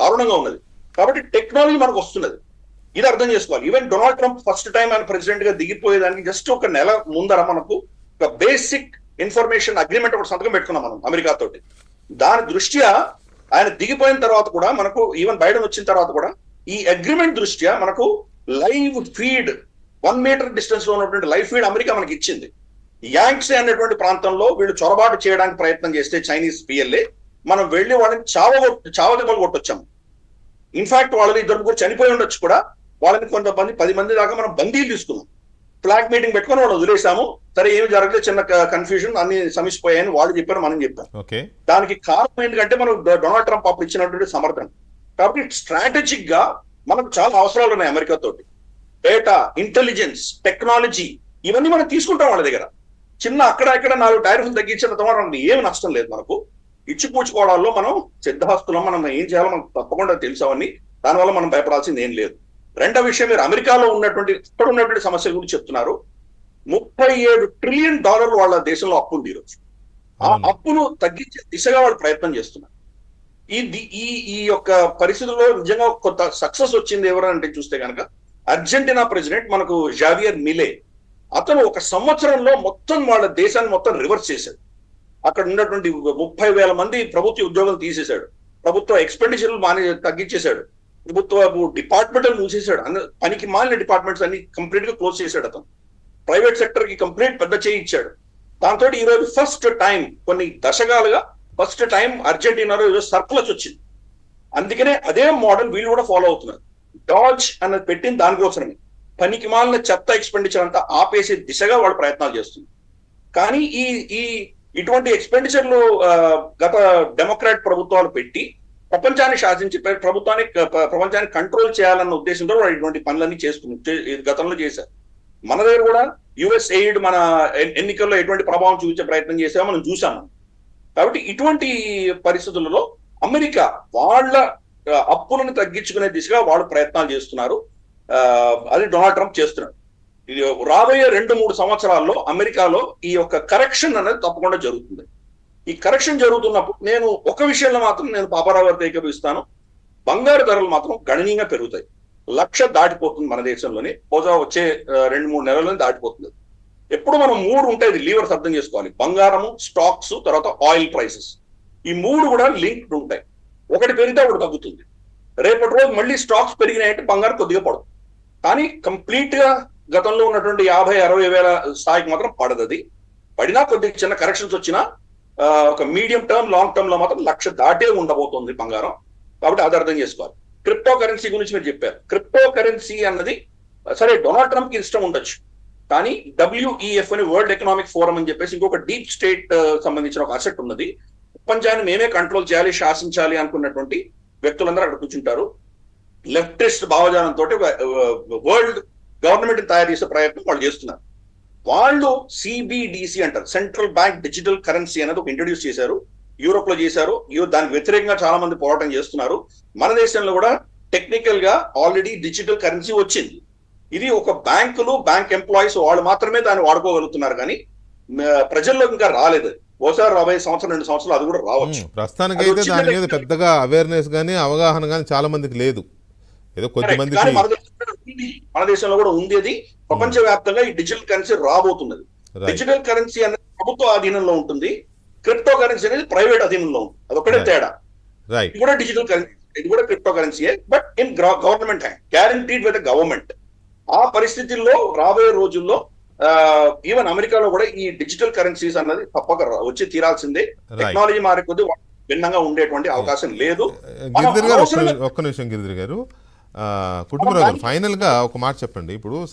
దారుణంగా ఉన్నది. కాబట్టి టెక్నాలజీ మనకు వస్తున్నది. ఇది అర్థం చేసుకోవాలి. Even Donald Trump first time ఆయన ప్రెసిడెంట్గా దిగిపోయేదానికి జస్ట్ ఒక నెల ముందర మనకు ఒక బేసిక్ ఇన్ఫర్మేషన్ అగ్రిమెంట్ ఒకటి సంతకం పెట్టుకున్నాం మనం అమెరికా తోటి. దాని దృష్ట్యా ఆయన దిగిపోయిన తర్వాత కూడా మనకు ఈవెన్ బైడెన్ వచ్చిన తర్వాత కూడా ఈ అగ్రిమెంట్ దృష్ట్యా మనకు లైవ్ ఫీడ్ వన్ మీటర్ డిస్టెన్స్లో ఉన్నటువంటి లైవ్ ఫీడ్ అమెరికా మనకి ఇచ్చింది. యాంగ్సే అనేటువంటి ప్రాంతంలో వీళ్ళు చొరబాటు చేయడానికి ప్రయత్నం చేస్తే చైనీస్ పిఎల్ఏ మనం వెళ్ళి వాళ్ళని చావ చావదెబ్బలు కొట్టొచ్చాము. ఇన్ఫాక్ట్ వాళ్ళని ఇద్దరు ముగ్గురు చనిపోయి ఉండొచ్చు కూడా. వాళ్ళని కొంతమంది పది మంది దాకా మనం బందీలు తీసుకున్నాం. ఫ్లాగ్ మీటింగ్ పెట్టుకొని వాళ్ళు వదిలేసాము. సరే ఏమి జరగలేదు చిన్న కన్ఫ్యూజన్ అన్ని సమిసిపోయాయని వాళ్ళు చెప్పారు మనం చెప్పాం. దానికి కారణం ఏంటంటే మనం డొనాల్డ్ ట్రంప్ అప్పుడు ఇచ్చినటువంటి సమర్థన. కాబట్టి స్ట్రాటజిక్గా మనకు చాలా అవసరాలు ఉన్నాయి అమెరికా తోటి. డేటా ఇంటెలిజెన్స్ టెక్నాలజీ ఇవన్నీ మనం తీసుకుంటాం వాళ్ళ దగ్గర. చిన్న అక్కడ ఇక్కడ నాలుగు టారిఫ్లు తగ్గించిన తర్వాత ఏమి నష్టం లేదు మనకు. ఇచ్చిపూచుకోవడాల్లో మనం సిద్ధహస్తులం మనం ఏం చేయాలో మనకు తప్పకుండా తెలుసు అవన్నీ దానివల్ల మనం భయపడాల్సింది ఏం లేదు. రెండో విషయం మీరు అమెరికాలో ఉన్నటువంటి ఇక్కడ ఉన్నటువంటి సమస్యల గురించి చెప్తున్నారు. ముప్పై ఏడు ట్రిలియన్ డాలర్లు వాళ్ళ దేశంలో అప్పు ఉంది ఈరోజు ఆ. అప్పును తగ్గించే దిశగా వాళ్ళు ప్రయత్నం చేస్తున్నారు. ఈ ఈ ఈ యొక్క పరిస్థితుల్లో నిజంగా కొంత సక్సెస్ వచ్చింది ఎవరంటే చూస్తే కనుక అర్జెంటీనా ప్రెసిడెంట్ మనకు జావియర్ మిలే. అతను ఒక సంవత్సరంలో మొత్తం వాళ్ళ దేశాన్ని మొత్తం రివర్స్ చేశాడు. అక్కడ ఉన్నటువంటి ముప్పై వేల మంది ప్రభుత్వ ఉద్యోగులు తీసేశాడు. ప్రభుత్వ ఎక్స్పెండిచర్లు మానే తగ్గించేశాడు. ప్రభుత్వ డిపార్ట్మెంట్ మూసేశాడు. అన్న పనికి మాలిన డిపార్ట్మెంట్స్ అన్ని కంప్లీట్గా క్లోజ్ చేశాడు అతను. ప్రైవేట్ సెక్టర్కి కంప్లీట్ పెద్ద చేయి ఇచ్చాడు. దాంతో ఈ రోజు ఫస్ట్ టైం కొన్ని దశకాలుగా ఫస్ట్ టైం అర్జెంటీనాలో ఈరోజు సర్ప్లస్ వచ్చింది. అందుకనే అదే మోడల్ వీళ్ళు కూడా ఫాలో అవుతున్నారు. డాజ్ అన్నది పెట్టిన దానికోసమే పనికి మాలిన చెత్త ఎక్స్పెండిచర్ అంతా ఆపేసే దిశగా వాళ్ళు ప్రయత్నాలు చేస్తున్నారు. కానీ ఈ ఈ ఇటువంటి ఎక్స్పెండిచర్లు గత డెమోక్రాట్ ప్రభుత్వాలు పెట్టి ప్రపంచాన్ని శాసించి ప్రభుత్వాన్ని ప్రపంచాన్ని కంట్రోల్ చేయాలన్న ఉద్దేశంతో వాళ్ళు ఇటువంటి పనులన్నీ చేసుకుని గతంలో చేశారు. మన దగ్గర కూడా యుఎస్ ఎయిడ్ మన ఎన్నికల్లో ఎటువంటి ప్రభావం చూపించే ప్రయత్నం చేసామో మనం చూసాము కాబట్టి ఇటువంటి పరిస్థితులలో అమెరికా వాళ్ళ అప్పులను తగ్గించుకునే దిశగా వాళ్ళు ప్రయత్నాలు చేస్తున్నారు. అది డొనాల్డ్ ట్రంప్ చేస్తున్నాడు ఇది రాబోయే రెండు మూడు సంవత్సరాల్లో అమెరికాలో ఈ యొక్క కరెక్షన్ అనేది తప్పకుండా జరుగుతుంది. ఈ కరెక్షన్ జరుగుతున్నప్పుడు నేను ఒక విషయంలో మాత్రం నేను పాపారావు గారితో ఏకీభవిస్తాను బంగారు ధరలు మాత్రం గణనీయంగా పెరుగుతాయి. లక్ష దాటిపోతుంది మన దేశంలోనే. బహుశా వచ్చే రెండు మూడు నెలల్లోనే దాటిపోతుంది. ఎప్పుడు మనం మూడు ఉంటాయి లీవర్స్ అర్థం చేసుకోవాలి. బంగారము స్టాక్స్ తర్వాత ఆయిల్ ప్రైసెస్. ఈ మూడు కూడా లింక్డ్ ఉంటాయి. ఒకటి పెరిగితే ఒకటి తగ్గుతుంది. రేపటి రోజు మళ్ళీ స్టాక్స్ పెరిగినాయంటే బంగారం కొద్దిగా పడదు. కానీ కంప్లీట్గా గతంలో ఉన్నటువంటి యాభై అరవై వేల స్థాయికి మాత్రం పడదది పడినా కొద్దిగా చిన్న కరెక్షన్స్ వచ్చినా ఒక మీడియం టర్మ్ లాంగ్ టర్మ్లో మాత్రం లక్ష దాటే ఉండబోతుంది బంగారం. కాబట్టి అది అర్థం చేసుకోవాలి. క్రిప్టో కరెన్సీ గురించి మీరు చెప్పారు. క్రిప్టో కరెన్సీ అన్నది సరే డొనాల్డ్ ట్రంప్కి ఇష్టం ఉండొచ్చు. కానీ డబ్ల్యూఈఎఫ్ అని వరల్డ్ ఎకనామిక్ ఫోరం అని చెప్పేసి ఇంకొక డీప్ స్టేట్ సంబంధించిన ఒక అసెట్ ఉన్నది. ప్రపంచాన్ని మేమే కంట్రోల్ చేయాలి శాసించాలి అనుకున్నటువంటి వ్యక్తులందరూ అక్కడ కూర్చుంటారు. లెఫ్టిస్ట్ భావజాలంతో వరల్డ్ గవర్నమెంట్ తయారు చేసే ప్రయత్నం వాళ్ళు చేస్తున్నారు. వాళ్ళు సిబిడిసి అంటారు. సెంట్రల్ బ్యాంక్ డిజిటల్ కరెన్సీ అనేది ఒక ఇంట్రడ్యూస్ చేశారు. యూరోప్లో చేశారు. యు- దానికి వ్యతిరేకంగా చాలా మంది పోరాటం చేస్తున్నారు. మన దేశంలో కూడా టెక్నికల్గా ఆల్రెడీ డిజిటల్ కరెన్సీ వచ్చింది. ఇది ఒక బ్యాంకులు బ్యాంక్ ఎంప్లాయీస్ వాళ్ళు మాత్రమే దాన్ని వాడుకోగలుగుతున్నారు కానీ ప్రజల్లో ఇంకా రాలేదు. బహుశా రాబోయే సంవత్సరం రెండు సంవత్సరాలు అది కూడా రావచ్చు. ప్రస్తుతానికి అయితే దాని మీద. పెద్దగా అవేర్నెస్ కానీ అవగాహన కానీ చాలా మందికి లేదు. ఏదో కొద్ది Correct. మందికి కానీ మన దేశంలో కూడా ఉంది అది. ప్రపంచ వ్యాప్తంగా ఈ డిజిటల్ కరెన్సీ రాబోతున్నది. డిజిటల్ కరెన్సీ అనేది ప్రభుత్వ అధీనంలో ఉంటుంది. క్రిప్టో కరెన్సీ అనేది ప్రైవేట్ అధీనంలో ఉంటుంది. అదొకటే. తేడా. ఇది కూడా డిజిటల్ కరెన్సీ ఇది కూడా crypto కరెన్సీయే but in government hand guaranteed with government ఆ పరిస్థితుల్లో రాబోయే రోజుల్లో ఈవెన్ అమెరికాలో కూడా ఈ డిజిటల్ కరెన్సీస్ అన్నది తప్పక వచ్చి తీరాల్సిందే. టెక్నాలజీ మారే కొద్దీ భిన్నంగా ఉండేటువంటి అవకాశం లేదు. ఒక్క నిమిషం గిరిధర్ గారు. ఆ, కుటుంబరావు గారు ఫైనల్గా ఒక మాట చెప్పండి. ఇప్పుడు